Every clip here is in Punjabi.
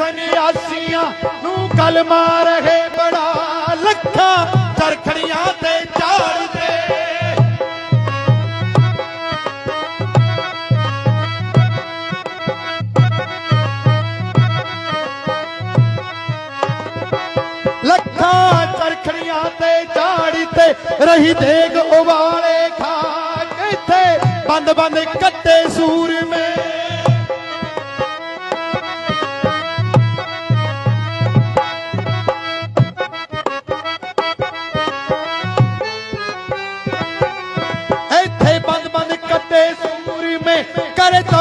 ਸੰਨਿਆਸੀਆਂ ਨੂੰ ਕਲਮਾ ਰਹੇ ਬੜਾ ਲੱਖਾਂ ਚਰਖੜੀਆਂ ਤੇ ਝਾੜਦੇ ਲੱਖਾਂ ਚਰਖੜੀਆਂ ਤੇ ਝਾੜੀ ਤੇ ਰਹੀ ਦੇਗ ਉਬਾਲੇ ਖਾ ਕਿੱਥੇ ਬੰਦ ਬੰਦ ਕੱਟੇ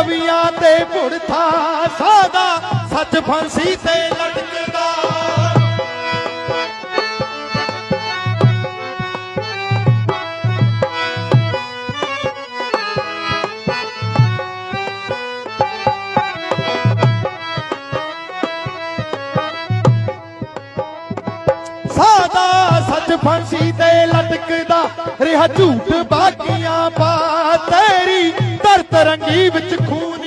ਕਰੇ ਤੇ ਭੁੜਥਾ ਸਾਦਾ ਸੱਚ ਫਾਂਸੀ ਤੇ ਲਟਕਦਾ ਫਾਂਸੀ ਤੇ ਲਟਕਦਾ ਰਿਹਾ ਝੂਠ ਬਾਕੀਆਂ ਪਾ। ਤੇਰੀ ਦਰ ਰੰਗੀ ਵਿੱਚ ਖੂਨ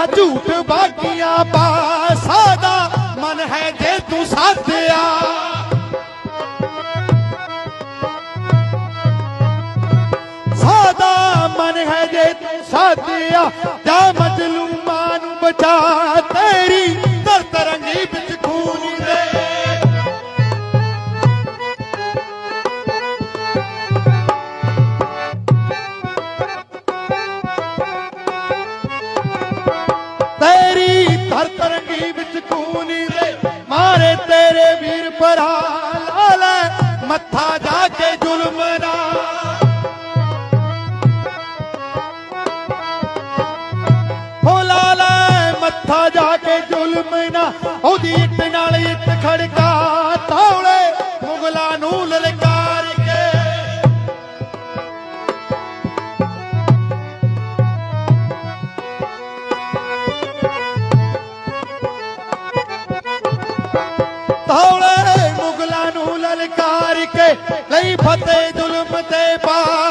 ਰਿਹਾ ਝੂਠ ਬਾਕੀਆਂ ਪਾ ਸਾਦਾ ਮਨ ਹੈ ਜੇ ਤੂੰ ਸਾਧਿਆ। ਸਾਦਾ ਮਨ ਹੈ ਜੇ ਤੂੰ ਸਾਧਿਆ, ਜਾ ਮਜਲੂਮਾਂ ਨੂੰ ਬਚਾ ਤੇਰੀ ਤਰੰਗੀ ਵਿੱਚ ਖੂਨੀ ਦੇ ਮਾਰੇ ਤੇਰੇ ਵੀਰ ਭਰਾ ਲਾ ਲੈ ਮੱਥਾ ਜਾ ਕੇ ਜ਼ੁਲਮ ਨਾ। ਹੋ ਲਾ ਲੈ, ਮੱਥਾ ਜਾ ਕੇ ਜ਼ੁਲਮ ਨਾ, ਉਹਦੀ ਇੱਟ ਨਾਲ ਫਤਿਹ ਜ਼ੁਲਮ ਤੇ ਪਾ